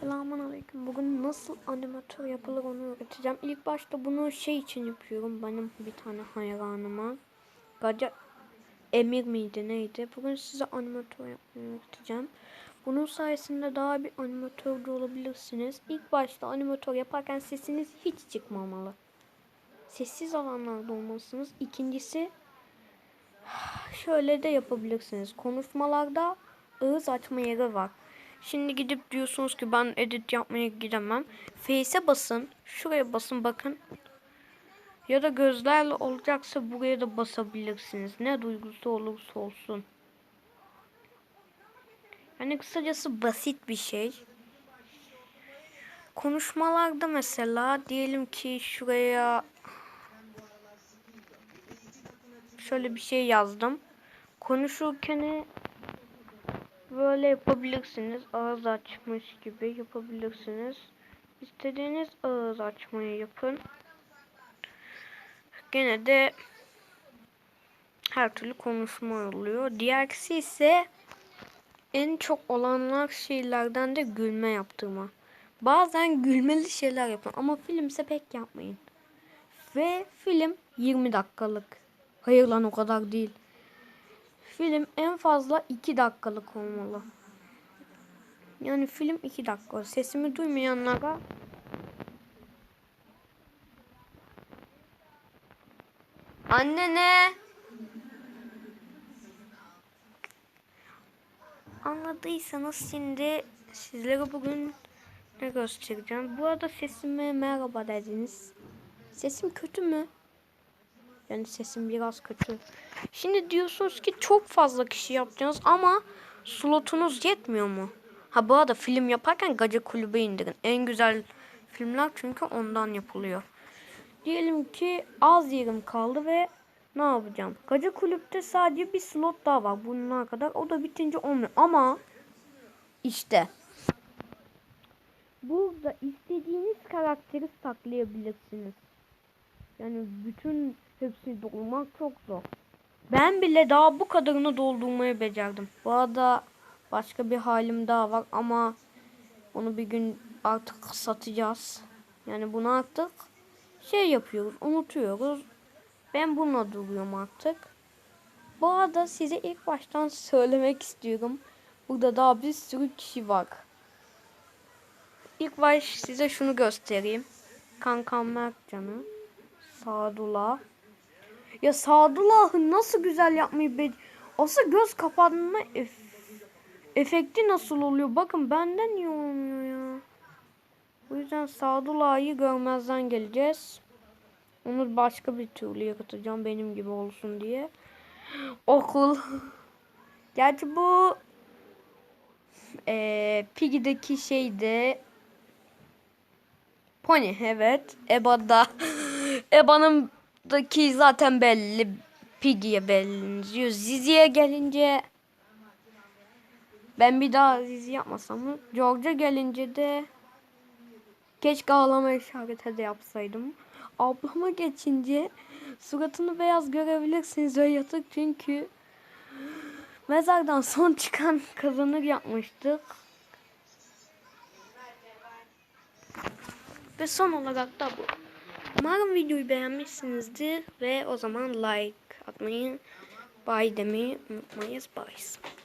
Selamun aleyküm. Bugün nasıl animatör yapılır onu öğreteceğim. İlk başta bunu şey için yapıyorum. Benim bir tane hayranıma. Gaca Emir miydi neydi? Bugün size animatör yapmayı öğreteceğim. Bunun sayesinde daha bir animatör de olabilirsiniz. İlk başta animatör yaparken sesiniz hiç çıkmamalı. Sessiz alanlarda olmalısınız. İkincisi şöyle de yapabilirsiniz. Konuşmalarda ağız açma yeri var. Şimdi gidip diyorsunuz ki ben edit yapmaya gidemem. Face'e basın. Şuraya basın bakın. Ya da gözlerle olacaksa buraya da basabilirsiniz. Ne duygusu olursa olsun. Yani kısacası basit bir şey. Konuşmalarda mesela diyelim ki şuraya şöyle bir şey yazdım. Konuşurken böyle yapabilirsiniz. Ağız açmış gibi yapabilirsiniz. İstediğiniz ağız açmayı yapın. Gene de her türlü konuşma oluyor. Diğerisi ise en çok olanlar şeylerden de gülme yaptırma. Bazen gülmeli şeyler yapın ama filmse pek yapmayın. Ve film 20 dakikalık. Hayır lan o kadar değil. Film en fazla 2 dakikalık olmalı. Yani film 2 dakika. Sesimi duymayanlara Anne ne? Anladıysanız şimdi sizlere bugün ne göstereceğim. Bu arada sesime merhaba dediniz. Sesim kötü mü? Yani sesim biraz kötü. Şimdi diyorsunuz ki çok fazla kişi yapacaksınız ama slotunuz yetmiyor mu? Ha bu arada film yaparken Gaca Kulübe indirin. En güzel filmler çünkü ondan yapılıyor. Diyelim ki az yerim kaldı ve ne yapacağım? Gaca Kulüp'te sadece bir slot daha var bununla kadar. O da bitince olmuyor ama işte burada istediğiniz karakteri saklayabilirsiniz. Yani bütün hepsini doldurmak çok zor. Ben bile daha bu kadarını doldurmayı becerdim. Bu arada başka bir halim daha var ama onu bir gün artık satacağız. Yani bunu artık şey yapıyoruz, unutuyoruz. Ben bununla duruyorum artık. Bu arada size ilk baştan söylemek istiyorum. Burada daha bir sürü kişi var. İlk baş size şunu göstereyim. Kankam Mertcan'ı. Sadullah. Ya Sadullah'ı nasıl güzel yapmayı be... Asıl göz kapatma ef... efekti nasıl oluyor? Bakın benden niye olmuyor ya? O yüzden Sadullah'ı görmezden geleceğiz. Onu başka bir türlü yaratacağım benim gibi olsun diye. Okul. Gerçi bu e, Piggy'deki şeyde Pony evet. Eba'da Eba'nın daki zaten belli. Piggy'ye benziyor. Zizi'ye gelince ben bir daha Zizi yapmasam mı? George'a gelince de keşke ağlama işareti de yapsaydım. Ablama geçince suratını beyaz görebilirsiniz. Öyle yatık çünkü mezardan son çıkan kazanır yapmıştık. Ve son olarak da bu. Umarım videoyu beğenmişsinizdir ve o zaman like atmayı, bye demeyi unutmayız. Bye.